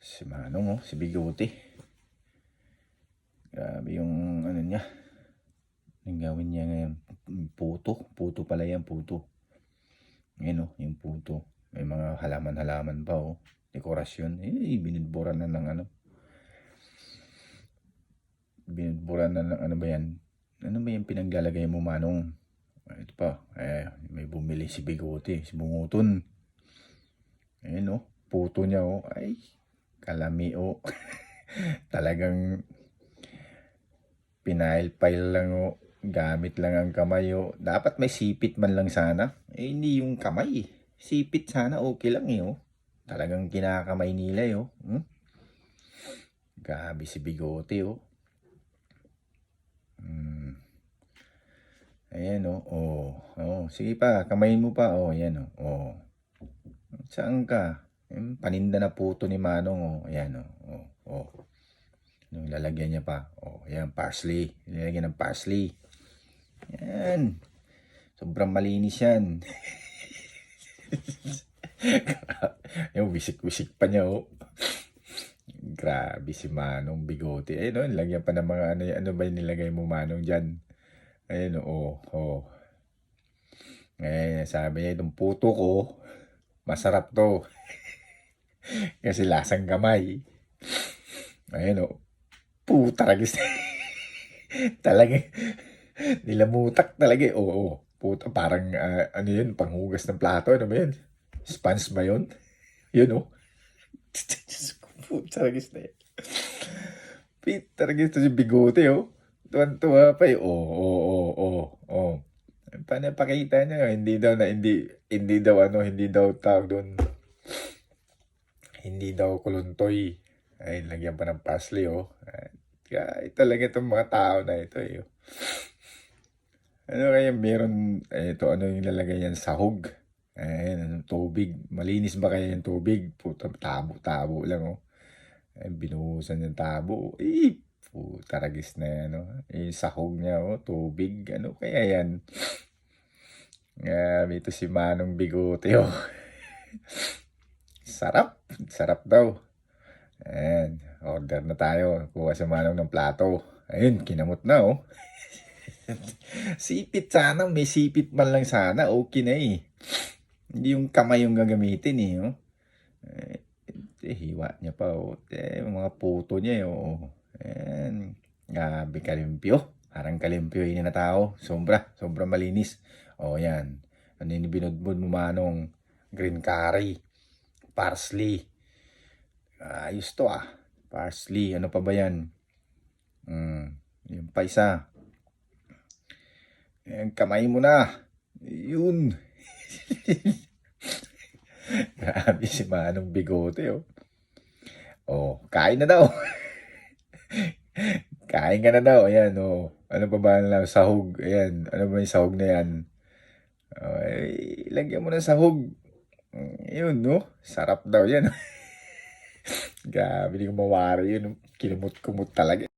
Si Manong, oh, si Bigote. Grabe yung ano niya. Yung gawin niya ngayon. Puto. Puto pala yan, puto. Ngayon, oh, yung puto. May mga halaman-halaman pa, oh. Dekorasyon. Eh, binidburan na ng ano. Binidburan na ng ano ba yan? Ano ba yung pinaglalagay mo, Manong? Ito pa. Eh, may bumili si Bigote. Si Bunguton. Ayun, oh. Puto niya, oh. Ay, kalami, oh. Talagang pinail-pile lang, oh. Gamit lang ang kamay, oh. Dapat may sipit man lang sana. Eh, hindi yung kamay. Sipit sana, okay lang, eh, oh. Talagang kinakamay nila, eh, oh. Hmm? Grabe si Bigote, oh. Hmm. Ayan, oh. Oh. Oh. Sige pa, kamayin mo pa, oh. Ayan, oh. Oh. Saan ka? Paninda na puto ni Manong, oh. Ayan, oh. Oh. oh. Yung lalagyan niya pa. Oh, ayan, parsley. Nilalagyan ng parsley. Ayan. Sobrang malinis yan. yung wisik-wisik pa niya, oh. Grabe si Manong Bigote. Ayun, oh, nilagyan pa ng mga ano, ano ba nilagay mo, Manong, dyan? Ayun, oh, oh. Eh, sabi niya, itong puto ko, masarap to. Kasi lasang kamay. Ayun, oh. Puta, ragis. talaga. Nilamutak talaga. eh. Oo, oo. Puta, parang, ah, ano yun, panghugas ng plato. Ano ba yun? Spans ba yun? Yun, oh. Puta, ragis na yan. Puta, ragis si Bigote, oh. Tuwan-tuwa pa, eh. Oo, oo, oo, oo, oo. Paano pakita niya? Hindi daw na, hindi, hindi daw, ano, hindi daw tawag doon. Hindi daw kuluntoy. Ay, lagyan pa ng parsley, oh. Ay, talaga itong mga tao na ito, eh. oh. Ano kaya meron, eh, ito, ano yung lalagay yan? Sahog. Ayan, ano, tubig. Malinis ba kaya yung tubig? Puta, tabo-tabo lang, oh. Ay, binuhusan yung tabo. Eh, puta, ragis na yan, oh. Eh, sahog niya, oh, tubig. Ano kaya yan? Grabe ito si Manong Bigote, oh. Sarap. Sarap daw. Ayan, order na tayo. Kuha si Manong ng plato. Ayun, kinamot na, oh. sipit sana, may sipit man lang sana, okay na eh. Hindi yung kamay yung gagamitin eh, oh. Eh, eh, hiwa niya pa, oh. Eh, mga puto niya, eh, oh. Ayan, grabe kalimpyo. Parang kalimpyo yun na tao. Sobra, sobra malinis. Oh, yan. Ano yung binudbud mo manong? Green curry. Parsley. Ayos to ah. Parsley. Ano pa ba yan? Mm, yung pa isa. Ayan, kamay mo na. Yun. Grabe si Manong Bigote, oh. Oh, kain na daw. kain ka na daw. Ayan, oh. Ano pa ba lang? Sahog. Ayan. Ano ba yung sahog na yan? Oh, eh, lagyan mo ng sahog. Yun, no? Sarap daw yan. Grabe, hindi ko mawari yun. Kinumot-kumot talaga.